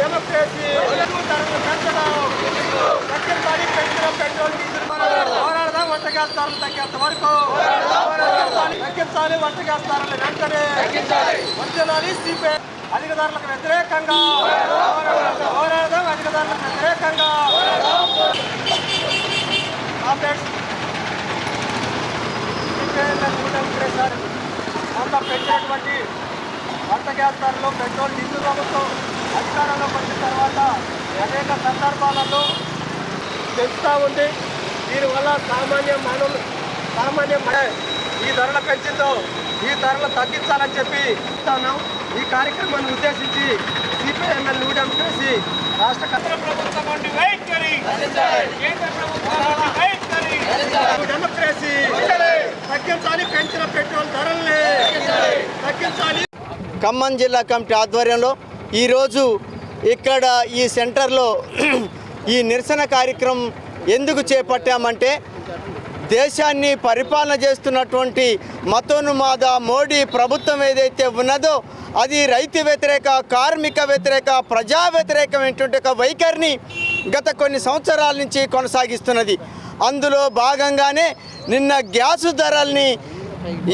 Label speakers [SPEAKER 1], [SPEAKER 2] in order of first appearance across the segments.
[SPEAKER 1] Democracy ధరలు పెంచడం petrol తారీఖు పెంచడం పెట్రోల్ డీజిల్ పోరాడదాం వంట గ్యాస్ ధరలు తగ్గేంత వరకు. తగ్గించాలి వంట గ్యాస్ ధరలు వెంటనే. వర్జనాలి సిపిఐ అధిక ధరలకు వ్యతిరేకంగా. పోరాడదాం అధిక ధరలకు వ్యతిరేకంగా. అంత పెంచినటువంటి వంట గ్యాస్ ధరలు పెట్రోల్ డీజిల్ ప్రభుత్వం. అధికారంలోకి వచ్చిన తర్వాత అనేక సందర్భాలలో పెంచుతూ ఉంది. దీనివల్ల సామాన్య మానవులు సామాన్య ఈ ధరలు పెంచిందో ఈ ధరలు తగ్గించాలని చెప్పి ఈ కార్యక్రమాన్ని ఉద్దేశించి రాష్ట్ర కేంద్ర ప్రభుత్వం నుండి డెమోక్రసీ తగ్గించాలి పెంచిన పెట్రోల్ ధరల్ని తగ్గించాలి.
[SPEAKER 2] ఖమ్మం జిల్లా కమిటీ ఆధ్వర్యంలో ఈరోజు ఇక్కడ ఈ సెంటర్లో ఈ నిరసన కార్యక్రమం ఎందుకు చేపట్టామంటే దేశాన్ని పరిపాలన చేస్తున్నటువంటి మతోన్మాద మోడీ ప్రభుత్వం ఏదైతే ఉన్నదో అది రైతు వ్యతిరేక కార్మిక వ్యతిరేక ప్రజా వ్యతిరేకమైనటువంటి ఒక వైఖరిని గత కొన్ని సంవత్సరాల నుంచి కొనసాగిస్తున్నది. అందులో భాగంగానే నిన్న గ్యాసు ధరల్ని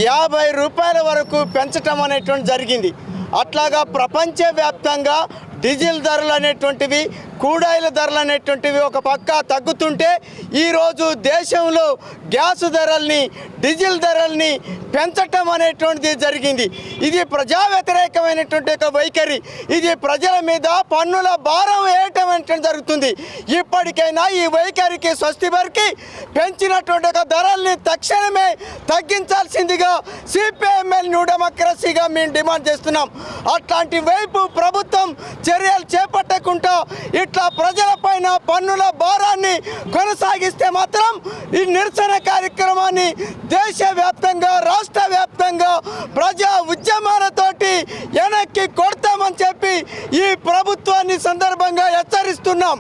[SPEAKER 2] యాభై రూపాయల వరకు పెంచటం అనేటువంటి జరిగింది. అట్లాగా ప్రపంచవ్యాప్తంగా డీజిల్ ధరలు అనేటువంటివి కూడాయిల ధరలు అనేటువంటివి ఒక పక్క తగ్గుతుంటే ఈరోజు దేశంలో గ్యాస్ ధరల్ని డీజిల్ ధరల్ని పెంచటం అనేటువంటిది జరిగింది. ఇది ప్రజా వ్యతిరేకమైనటువంటి ఒక వైఖరి. ఇది ప్రజల మీద పన్నుల భారం వేయటం అనేటువంటి జరుగుతుంది. ఇప్పటికైనా ఈ వైఖరికి స్వస్తి వరకు పెంచినటువంటి ఒక ధరల్ని తక్షణమే తగ్గించాల్సిందిగా సిపిఎంఎల్ న్యూ డెమోక్రసీగా మేము డిమాండ్ చేస్తున్నాం. అట్లాంటి వైపు ప్రభుత్వం చర్యలు చేపట్టకుండా ఇట్లా ప్రజలపైన పన్నుల భారాన్ని కొనసాగిస్తే మాత్రం ఈ నిరసన కార్యక్రమాన్ని దేశవ్యాప్తంగా రాష్ట్ర వ్యాప్తంగా ప్రజా ఉద్యమాలతోటి వెనక్కి కొడతామని చెప్పి ఈ ప్రభుత్వాన్ని సందర్భంగా హెచ్చరిస్తున్నాం.